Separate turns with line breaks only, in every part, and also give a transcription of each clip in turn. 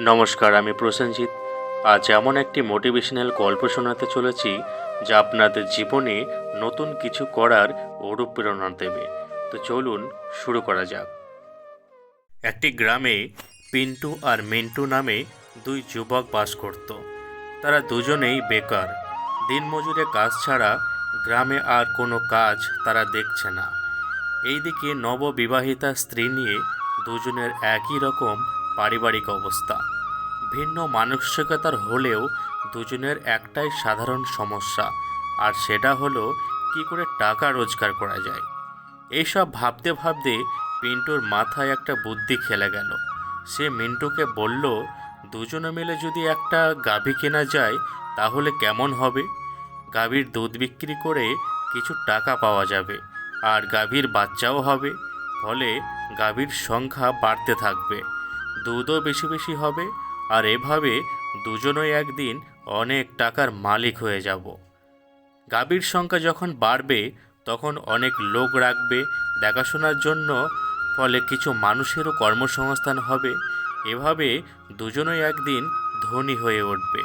নমস্কার, আমি প্রসেনজিৎ। আজ এমন একটি মোটিভেশনাল গল্প শোনাতে চলেছি যা আপনাদের জীবনে নতুন কিছু করার অনুপ্রেরণা দেবে। তো চলুন শুরু করা যাক। একটি গ্রামে পিন্টু আর মিন্টু নামে দুই যুবক বাস করত। তারা দুজনেই বেকার। দিনমজুরে কাজ ছাড়া গ্রামে আর কোনো কাজ তারা দেখছে না। এইদিকে নববিবাহিতা স্ত্রী নিয়ে দুজনের একই রকম পারিবারিক অবস্থা। ভিন্ন মানসিকতার হলেও দুজনের একটাই সাধারণ সমস্যা, আর সেটা হলো কি করে টাকা রোজগার করা যায়। এইসব ভাবতে ভাবতে পিন্টুর মাথায় একটা বুদ্ধি খেলে গেল। সে মিন্টুকে বলল, দুজনে মিলে যদি একটা গাভী কেনা যায়, তাহলে কেমন হবে? গাভীর দুধ বিক্রি করে কিছু টাকা পাওয়া যাবে, আর গাভীর বাচ্চাও হবে। ফলে গাভীর সংখ্যা বাড়তে থাকবে। দুধও বেশি বেশি হবে, আর এভাবে দুজনই একদিন অনেক টাকার মালিক হয়ে যাব। গাভীর সংখ্যা যখন বাড়বে, তখন অনেক লোক রাখবে, দেখাশোনার জন্য, ফলে কিছু মানুষেরও কর্মসংস্থান হবে। এভাবে দুজনই একদিন ধনী হয়ে উঠবে।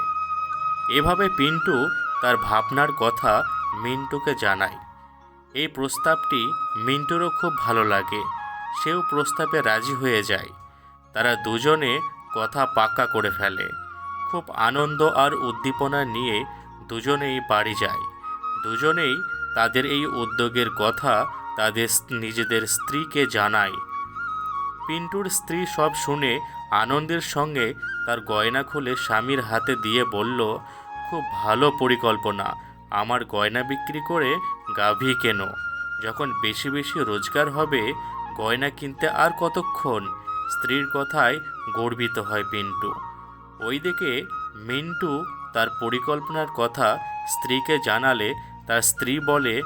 এভাবে পিন্টু তার ভাবনার কথা মিন্টুকে জানায়। এই প্রস্তাবটি মিন্টুরও খুব ভালো লাগে। সেও প্রস্তাবে রাজি হয়ে যায়। তারা দুজনে কথা পাক্কা করে ফেলে। খুব আনন্দ আর উদ্দীপনা নিয়ে দুজনেই বাড়ি যায়। দুজনেই তাদের এই উদ্যোগের কথা তাদের নিজেদের স্ত্রীকে জানায়। পিন্টুর স্ত্রী সব শুনে আনন্দের সঙ্গে তার গয়না খুলে স্বামীর হাতে দিয়ে বলল, খুব ভালো পরিকল্পনা। আমার গয়না বিক্রি করে গাভী কেন। যখন বেশি বেশি রোজগার হবে, গয়না কিনতে আর কতক্ষণ? স্ত্রীর কথায় গর্বিত হয় পিন্টু। ওইদিকে মিন্টু তার পরিকল্পনার কথা স্ত্রীকে জানালে, তার স্ত্রী বলে,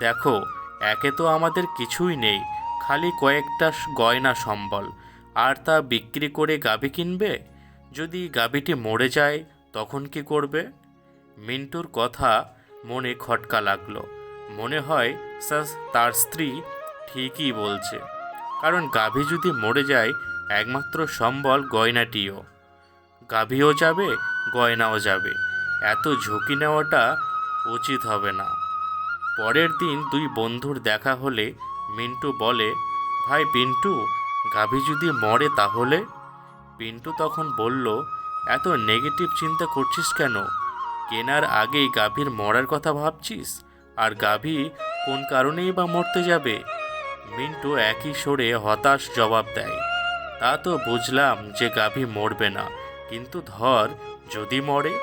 দেখো, একে তো আমাদের কিছুই নেই, খালি কয়েকটা গয়না সম্বল। আর তা বিক্রি করে গাভী কিনবে? যদি গাভীটি মরে যায়, তখন কি করবে? মিন্টুর কথা মনে খটকা লাগল। মনে হয় তার স্ত্রী ঠিকই বলছে। কারণ গাভী যদি মরে যায়, একমাত্র সম্বল গয়নাটিও। গাভীও যাবে, গয়নাও যাবে। এত ঝুঁকি নেওয়াটা উচিত হবে না। পরের দিন দুই বন্ধুর দেখা হলে মিন্টু বলে, ভাই, পিন্টু, গাভী যদি মরে তাহলে? পিন্টু তখন বলল, এত নেগেটিভ চিন্তা করছিস কেন? কেনার আগেই গাভীর মরার কথা ভাবছিস? আর গাভী কোন কারণেই বা মরতে যাবে? মিন্টু একই সরে হতাশ জবাব দেয়। তা তো বুঝলাম যে গাভী মরবে না, কিন্তু ধর, যদি মরে,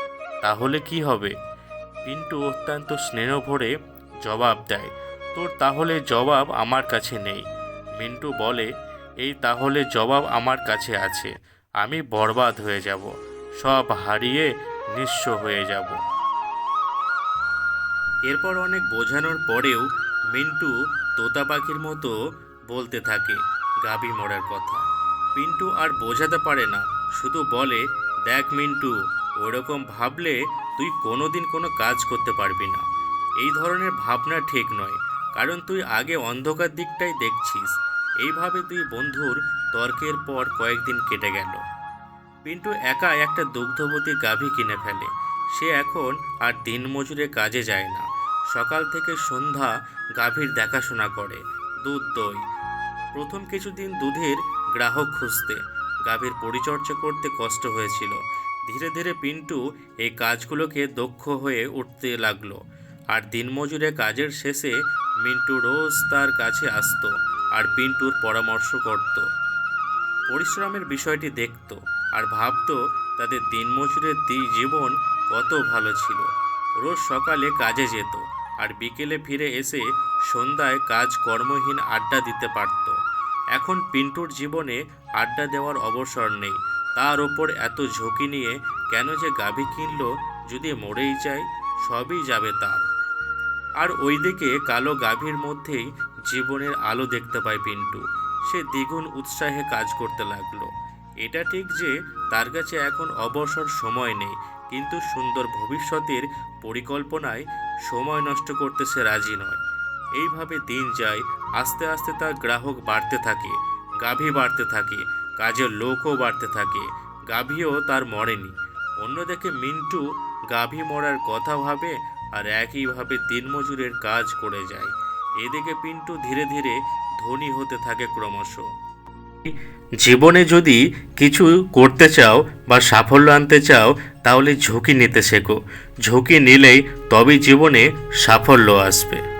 তাহলে কি হবে? পিন্টু অত্যন্ত স্নেহ ভরে জবাব দেয়, তোর তাহলে জবাব আমার কাছে নেই। মিন্টু বলে, এই তাহলে জবাব আমার কাছে আছে, আমি বরবাদ হয়ে যাব, সব হারিয়ে নিঃস্ব হয়ে যাব। এরপর অনেক বোঝানোর পরেও মিন্টু তোতা পাখির মতো বলতে থাকে গাভী মরার কথা। পিন্টু আর বোঝাতে পারে না, শুধু বলে, দেখ মিন্টু, ওরকম ভাবলে তুই কোনোদিন কোনো কাজ করতে পারবি না। এই ধরনের ভাবনা ঠিক নয়, কারণ তুই আগে অন্ধকার দিকটাই দেখছিস। এইভাবে দুই বন্ধুর তর্কের পর কয়েকদিন কেটে গেল। পিন্টু একা একটা দুগ্ধবতী গাভী কিনে ফেলে। সে এখন আর দিনমজুরে কাজে যায় না। সকাল থেকে সন্ধ্যা গাভীর দেখাশোনা করে, দুধ দই। প্রথম কিছুদিন দুধের গ্রাহক খুঁজতে, গাভীর পরিচর্যা করতে কষ্ট হয়েছিল। ধীরে ধীরে পিন্টু এই কাজগুলোকে দক্ষ হয়ে উঠতে লাগল। আর দিনমজুরে কাজের শেষে মিন্টু রোজ তার কাছে আসতো আর পিন্টুর পরামর্শ করত। পরিশ্রমের বিষয়টি দেখত আর ভাবতো তাদের দিনমজুরের জীবন কত ভালো ছিল। রোজ সকালে কাজে যেত। আর বিকেলে ফিরে এসে সন্ধ্যায় কাজ কর্মহীন আড্ডা দিতে পারত। এখন পিন্টুর জীবনে আড্ডা দেওয়ার অবসর নেই। তার ওপর এত ঝুঁকি নিয়ে কেন যে গাভী কিনলো যদি মরেই যায়, সবই যাবে তার। আর ওইদিকে কালো গাভীর মধ্যেই জীবনের আলো দেখতে পায় পিন্টু। সে দ্বিগুণ উৎসাহে কাজ করতে লাগল। এটা ঠিক যে তার কাছে এখন অবসর সময় নেই। কিন্তু সুন্দর ভবিষ্যতের পরিকল্পনায় সময় নষ্ট করতে সে রাজি নয়। এইভাবে দিন যায়, আস্তে আস্তে তার গ্রাহক বাড়তে থাকে, গাভী বাড়তে থাকে, কাজের লোকও বাড়তে থাকে, গাভীও তার মরেনি। অন্যদিকে মিন্টু গাভী মরার কথা ভাবে আর একইভাবে দিনমজুরের কাজ করে যায়। এদিকে পিন্টু ধীরে ধীরে ধনী হতে থাকে ক্রমশ। জীবনে যদি কিছু করতে চাও বা সাফল্য আনতে চাও তাহলে ঝুঁকি নিতে শেখো। ঝুঁকি নিলেই তবেই জীবনে সাফল্য আসবে।